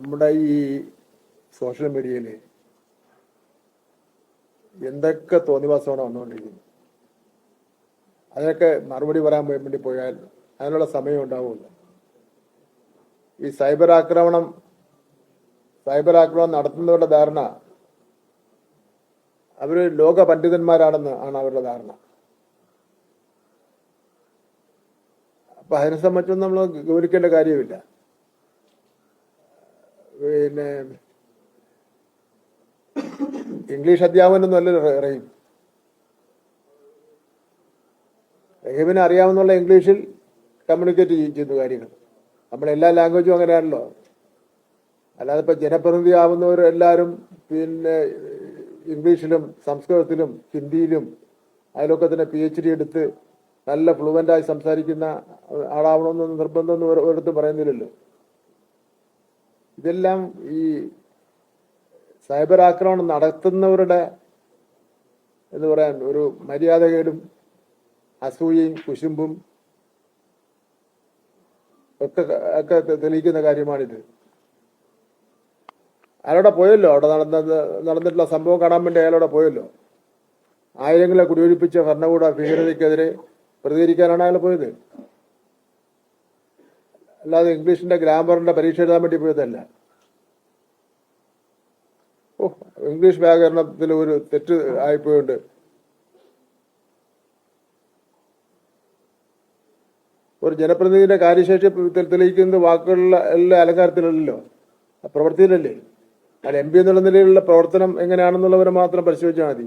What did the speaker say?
നമ്മുടെ ഈ സോഷ്യൽ മീഡിയയിൽ എന്തൊക്കെ തോന്നിവാസമാണ് വന്നുകൊണ്ടിരിക്കുന്നത്? അതിനൊക്കെ മറുപടി പറയാൻ വേണ്ടി പോയാൽ അതിനുള്ള സമയം ഉണ്ടാവില്ല ഈ സൈബർ ആക്രമണം സൈബർ ആക്രമണം നടത്തുന്നവരുടെ ധാരണ അവർ ലോക പണ്ഡിതന്മാരാണെന്ന് ആണ് അവരുടെ ധാരണ. അപ്പൊ അതിനെ സംബന്ധിച്ചൊന്നും നമ്മൾ ഗൗരിക്കേണ്ട കാര്യമില്ല. പിന്നെ ഇംഗ്ലീഷ് അധ്യാപനമൊന്നും അല്ലല്ലോ റഹീം. റഹീമിന് അറിയാവുന്നുള്ള ഇംഗ്ലീഷിൽ കമ്മ്യൂണിക്കേറ്റ് ചെയ്യുന്ന കാര്യങ്ങൾ. നമ്മളെല്ലാ ലാംഗ്വേജും അങ്ങനെയാണല്ലോ. അല്ലാതെ ഇപ്പൊ ജനപ്രതിനിധി ആവുന്നവർ എല്ലാവരും പിന്നെ ഇംഗ്ലീഷിലും സംസ്കൃതത്തിലും ഹിന്ദിയിലും അതിലൊക്കെ തന്നെ പി എച്ച് ഡി എടുത്ത് നല്ല ഫ്ലുവന്റായി സംസാരിക്കുന്ന ആളാവണമെന്നൊന്നും നിർബന്ധമൊന്നും ഒരു- ഒരിടത്തും പറയുന്നില്ലല്ലോ. ഇതെല്ലാം ഈ സൈബർ ആക്രമണം നടത്തുന്നവരുടെ എന്ന് പറയാൻ ഒരു മര്യാദകേടും അസൂയയും കുശുമ്പും ഒക്കെ ഒക്കെ തെളിയിക്കുന്ന കാര്യമാണിത്. അയാളോടെ പോയല്ലോ? അവിടെ നടന്നത് നടന്നിട്ടുള്ള സംഭവം കാണാൻ വേണ്ടി അയാളോടെ പോയല്ലോ? ആയിരങ്ങളെ കുടിയൊഴിപ്പിച്ച ഭരണകൂട ഭീകരതയ്ക്കെതിരെ പ്രതികരിക്കാനാണ് അയാൾ പോയത്? അല്ലാതെ ഇംഗ്ലീഷിന്റെ ഗ്രാമറിന്റെ പരീക്ഷ എഴുതാൻ വേണ്ടി പോയതല്ല. ഓ ഇംഗ്ലീഷ് വ്യാകരണത്തിൽ ഒരു തെറ്റ് ആയിപ്പോയുണ്ട്. ഒരു ജനപ്രതിനിധിയുടെ കാര്യശേഷി തെളിയിക്കുന്നത് വാക്കുകളിലെ എല്ലാ അലങ്കാരത്തിലല്ലല്ലോ? ആ പ്രവൃത്തിയിലല്ലേ? അല്ല എം പി എന്നുള്ള നിലയിലുള്ള പ്രവർത്തനം എങ്ങനെയാണെന്നുള്ളവരെ മാത്രം പരിശോധിച്ചാൽ മതി.